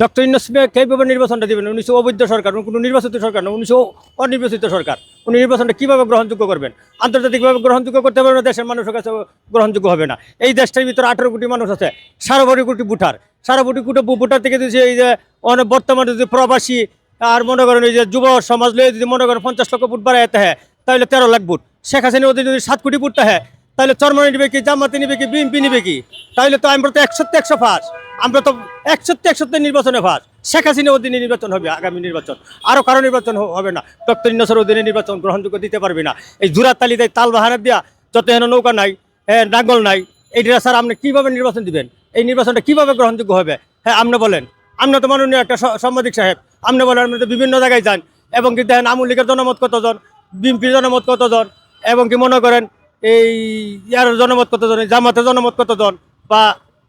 Doctor Yunus কীভাবে নির্বাচনটা দেবেন? উনিশশো অবৈধ সরকার উনি কোনো নির্বাচিত সরকার না উনিশশো অনির্বাচিত সরকার। উনি নির্বাচনটা কীভাবে গ্রহণযোগ্য করবেন? আন্তর্জাতিকভাবে গ্রহণযোগ্য করতে পারবে না, দেশের মানুষের কাছে গ্রহণযোগ্য হবে না। এই দেশটার ভিতরে আঠেরো কোটি মানুষ আছে সারা কোটি ভোটার। সারা কোটি কোটি ভোটার থেকে যদি এই যে বর্তমানে যদি প্রবাসী আর মনে করেন এই যে যুব সমাজ লয়ে যদি মনে করেন পঞ্চাশ লক্ষ ফুট বাড়াইতে হয়, তাহলে তেরো লাখ ফুট শেখ হাসিনা ওদের যদি সাত কোটি ফুটটা হয় তাহলে চরমানি নিবে কি, জামাতি নিবে কি, বিএনপি নিবে কি? তাহলে তো আমরা তো একশোতে একশো ফাঁস। আমরা তো একশোতে একশোতে নির্বাচনে ফাঁস। শেখ হাসিনা অধীনে নির্বাচন হবে, আগামী নির্বাচন। আরও কারও নির্বাচন হবে না। ডক্টর ইন্নসর অধীনে নির্বাচন গ্রহণযোগ্য দিতে পারবে না। এই জুরার তালি দেয় তাল বাহানা দিয়া, যত হেন নৌকা নাই হ্যাঁ নাঙ্গল নাই এইটা স্যার আপনি কীভাবে নির্বাচন দিবেন? এই নির্বাচনটা কীভাবে গ্রহণযোগ্য হবে? হ্যাঁ আপনি বলেন। আপনি তো মাননীয় একটা সাংবাদিক সাহেব। আপনি বলেন আপনি তো বিভিন্ন জায়গায় যান। এবং কি দেখেন আমুল লীগের জনমত কতজন, বিএনপির জনমত কতজন, এবং কি মনে করেন এই ইয়ার জনমত কতজন জামাতের জনমত কতজন বা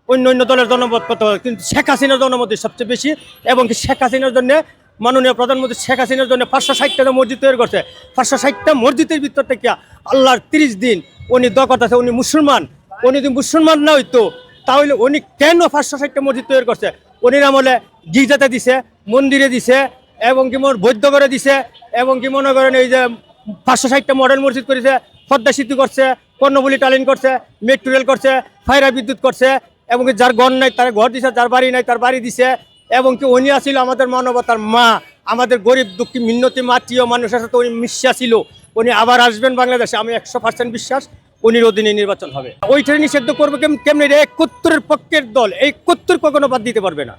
অন্য অন্য দলের জনমত কত? কিন্তু শেখ হাসিনার জনমতই সবচেয়ে বেশি এবং শেখ হাসিনার জন্য মাননীয় প্রধানমন্ত্রী শেখ হাসিনার জন্য পাঁচশো ষাটটা মসজিদ তৈরি করছে, পাঁচশো ষাটটা মসজিদের ভিতর থেকে আল্লাহর তিরিশ দিন উনি দকত আছে, উনি মুসলমান। উনি যদি মুসলমান না হইতো, তাহলে উনি কেন পাঁচশো ষাটটা মসজিদ তৈরি করছে? উনির আমলে গির্জাতে দিছে, মন্দিরে দিছে এবং কি মোর বৈদ্য করে দিছে এবং কি মনে করেন এই যে পাঁচশো ষাটটা মডেল মসজিদ করেছে পদ্মা সেতু করছে কর্ণবলি টালিন করছে মেট্রো রেল করছে, ফায়রা বিদ্যুৎ করছে, এবং যার ঘর নাই, তার ঘর দিছে, যার বাড়ি নাই, তার বাড়ি দিছে, এবং কি উনি আসিল আমাদের মানবতার মা, আমাদের গরিব দুঃখী মিন্নতি মাতৃয় মানুষের সাথে উনি মিশা ছিল। উনি আবার আসবেন বাংলাদেশে, আমি একশো পার্সেন্ট বিশ্বাস উনির অধীনে নির্বাচন হবে। ওইটা নিষিদ্ধ করবে কেম- কেমনি একাত্তরের পক্ষের দল, এই একাত্তর কখনো বাদ দিতে পারবে না।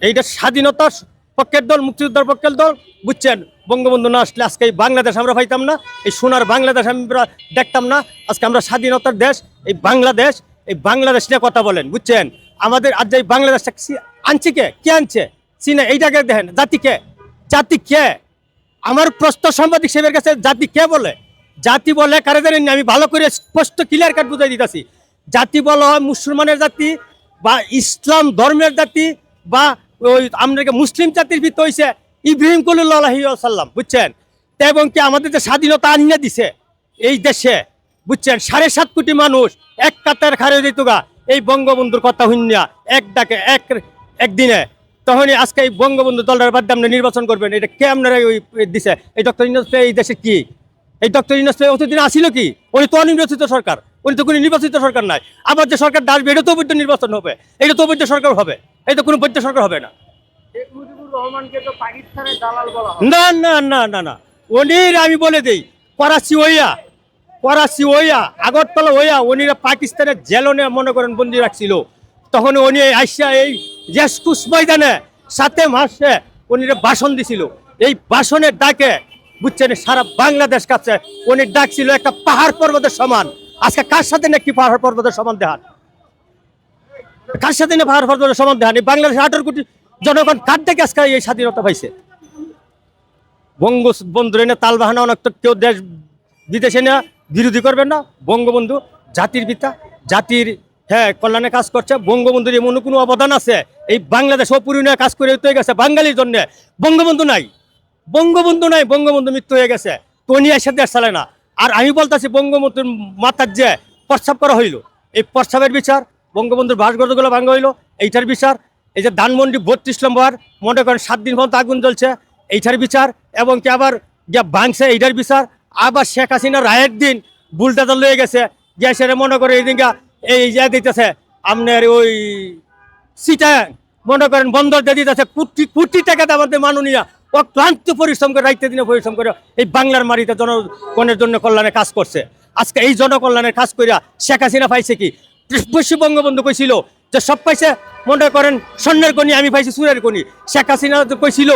এইটা স্বাধীনতার পক্ষের দল, মুক্তিযোদ্ধার পক্ষের দল, বুঝছেন? বঙ্গবন্ধু না আসলে আজকে এই বাংলাদেশ আমরা পাইতাম না, এই সোনার বাংলাদেশ আমরা দেখতাম না, আজকে আমরা স্বাধীনতার দেশ, এই বাংলাদেশ এই বাংলাদেশ নিয়ে কথা বলেন, বুঝছেন? আমাদের আজ এই বাংলাদেশটা আনছে কে? কে আনছে? চীনা এইটাকে দেখেন, জাতি কে? জাতি কে? আমার প্রশ্ন সাংবাদিক সাহেবের কাছে জাতি কে বলে? জাতি বলে কারে জানেন আমি ভালো করে স্পষ্ট ক্লিয়ার কাট বুঝাই দিতেছি। জাতি বলা হয় মুসলমানের জাতি বা ইসলাম ধর্মের জাতি বা ওই আমরা মুসলিম জাতির ভিতর হয়েছে ইব্রাহিম কলুল্লাহি সাল্লাম বুঝছেন? এবং কি আমাদের যে স্বাধীনতা আনিয়ে দিছে এই দেশে, বুঝছেন? সাড়ে সাত কোটি মানুষ এক কাতার খারে দিত এই বঙ্গবন্ধুর কথা শুনিয়া এক ডাকে, এক, একদিনে তখনই আজকে এই বঙ্গবন্ধু দলটার বাদ দিয়ে নির্বাচন করবেন। এটা কে আপনারা ওই দিছে? এই ডক্টর ইউনুস, এই দেশে কি? এই ডক্টর ইউনুস অতদিন আসিল কি? উনি তো অনির্বাচিত সরকার। উনি তো কোনো নির্বাচিত সরকার নাই। আবার যে সরকার আসবে এটা তো অবৈধ নির্বাচন হবে। এটা তো অবৈধ সরকার হবে। এটা কোনো বৈধ সরকার হবে না। না না না না না। উনির আমি বলে দেই করাচি ওইয়া করাচি ওইয়া আগরতলা ওইয়া উনিরা পাকিস্তানের জেলনে মনে করেন বন্দি রাখছিল। তখন উনি আইসা এই জেসকুস ময়দানে সাথে মাসে উনিরা ভাষণ দিছিল। এই ভাষণের ডাকে বুঝছেন, সারা বাংলাদেশ কাছে উনি ডাক ছিল একটা পাহাড় পর্বতের সমান। আজকে কার সাথে নাকি পাহাড় পর্বতের সমান দেখান? কার সাথে না পাহাড় পর্বতের সমান দেখান? এই বাংলাদেশ আঠারো কোটি জনগণ কার থেকে আজকে এই স্বাধীনতা পাইছে? বঙ্গবন্ধু এনে তাল বাহানা অনেক তো কেউ দেশ বিদেশে না, বিরোধী করবেন না। বঙ্গবন্ধু জাতির পিতা, জাতির হ্যাঁ কল্যাণে কাজ করছে। বঙ্গবন্ধুর এমন কোনো অবদান আছে? এই বাংলাদেশ অপূরণীয় কাজ করে গেছে বাঙালির জন্য। বঙ্গবন্ধু নাই। বঙ্গবন্ধু নাই, বঙ্গবন্ধু মৃত্যু হয়ে গেছে। এসে দেশ চালে না। আর আমি বলতেছি, বঙ্গবন্ধুর মাথার যে প্রস্রাব করা হইল, এই প্রস্রাবের বিচার, বঙ্গবন্ধুর ভাস্কর্যগুলো ভাঙা হইল, এইটার বিচার, এই যে ধানমন্ডি বত্রিশ নম্বর, মনে করেন সাত দিন পর্যন্ত আগুন জ্বলছে, এইটার বিচার, এবং কি আবার যা ভাঙছে এইটার বিচার, আবার শেখ হাসিনা রায়ের দিন বুলটাটা লয়ে গেছে গ্যাসের মনে করে এই দিনকা এই যে দিতেছে, আপনার ওই সিটা, মনে করেন বন্দর দিয়ে দিতেছে, কোটি কোটি টাকা আমাদের মাননীয় অক্লান্ত পরিশ্রম করে, রাইতে দিনে পরিশ্রম করে এই বাংলার মাটিতে জনগণের জন্য কল্যাণে কাজ করছে। আজকে এই জনকল্যাণের কাজ করিয়া শেখ হাসিনা পাইছে কি? পশ্চিম বঙ্গবন্ধু কইছিল যে, সব পাইছে, মনে করেন, স্বর্ণের গণি আমি পাইছি সুরের গণি শেখ হাসিনা কইছিল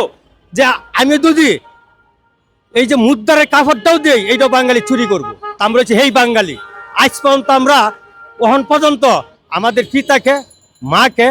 যে, আমি যদি এই যে মুদ্রার কাপড়টাও দেই এইটা বাঙালি চুরি করব। আমরা হচ্ছে হেই বাঙালি, আজ পর্যন্ত আমরা, ওহন পর্যন্ত আমাদের পিতাকে, মাকে,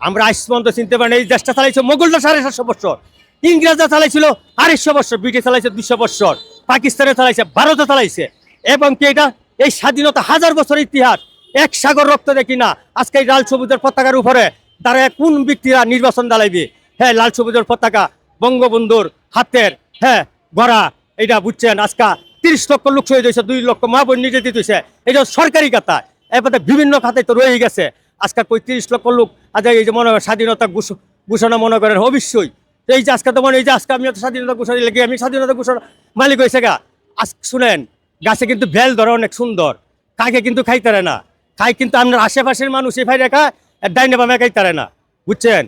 আমরা আজ পর্যন্ত চিনতে পারি এই দেশটা চালাইছে মোগলরা সাড়ে সাতশো বছর। ইংরেজরা চালাইছিল আড়াইশো বছর, ব্রিটিশ চালাইছে দুশো বছর পাকিস্তানে চালাইছে ভারতে চালাইছে। এবং কি এটা? এই স্বাধীনতা হাজার বছরের ইতিহাস, এক সাগর রক্ত দেখি না আজকে এই লাল সবুজের পতাকার উপরে তারা কোন ব্যক্তিরা নির্বাচন দাঁড়াইবে? হ্যাঁ লাল সবুজের পতাকা, বঙ্গবন্ধুর হাতের হ্যাঁ গড়া, এটা বুঝছেন, আজকা তিরিশ লক্ষ লোক শহীদ হয়েছে, দুই লক্ষ মা দিতে হয়েছে, এটা সরকারি খাতা এরপরে বিভিন্ন খাতে তো রয়ে গেছে। আজকাল তিরিশ লক্ষ লোক, আজ এই যে মনে স্বাধীনতা ঘোষ- ঘোষণা মনে করেন, অবশ্যই তো এই যে আজকে তো মনে এই যে আজকে আমি স্বাধীনতা ঘোষণা লেগে আমি স্বাধীনতা ঘোষণা মালিক হয়েছে গা? আজ শুনেন, গাছে কিন্তু ভেল ধরে অনেক সুন্দর। কাকে কিন্তু খাইতে খাইতারে না। খাই কিন্তু আপনার আশেপাশের মানুষ এ ভাই রেখা ডাইনে বামে খাইতারে না। বুঝছেন?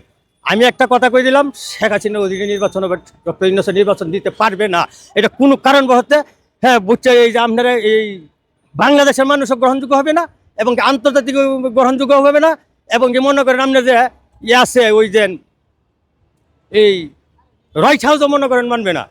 আমি একটা কথা কই দিলাম, শেখ হাসিনা অধীনে নির্বাচন হবে, ডক্টর ইন্দাস নির্বাচন দিতে পারবে না। এটা কোনো কারণ হতে হ্যাঁ বুঝছে এই যে আপনারা এই বাংলাদেশের মানুষও গ্রহণযোগ্য হবে না এবং আন্তর্জাতিক গ্রহণযোগ্য হবে না। এবং যে মনে করেন, আপনার যে ইয়ে আছে, ওই যে এই রাইট হাউসও মনে করেন মানবে না।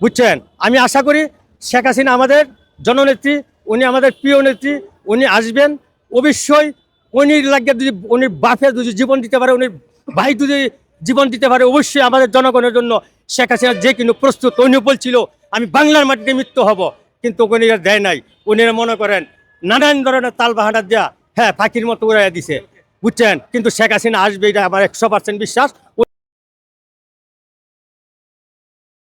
বুঝছেন? আমি আশা করি শেখ হাসিনা আমাদের জননেত্রী, উনি আমাদের প্রিয় নেত্রী, উনি আসবেন। অবশ্যই উনি লাগে যদি, উনি বাপে যদি জীবন দিতে পারে, উনি ভাই যদি জীবন দিতে পারে, অবশ্যই আমাদের জনগণের জন্য শেখ হাসিনা যে কিন্তু প্রস্তুত উনি বলছিল আমি বাংলার মাটিতে মৃত্যু হব। কিন্তু উনি দেয় নাই। উনি মনে করেন, নানান ধরনের তাল বাহানা দেয়া হ্যাঁ ফাঁকির মতো উড়াইয়া দিছে। বুঝছেন? কিন্তু শেখ হাসিনা আসবে এটা আমার একশো বিশ্বাস।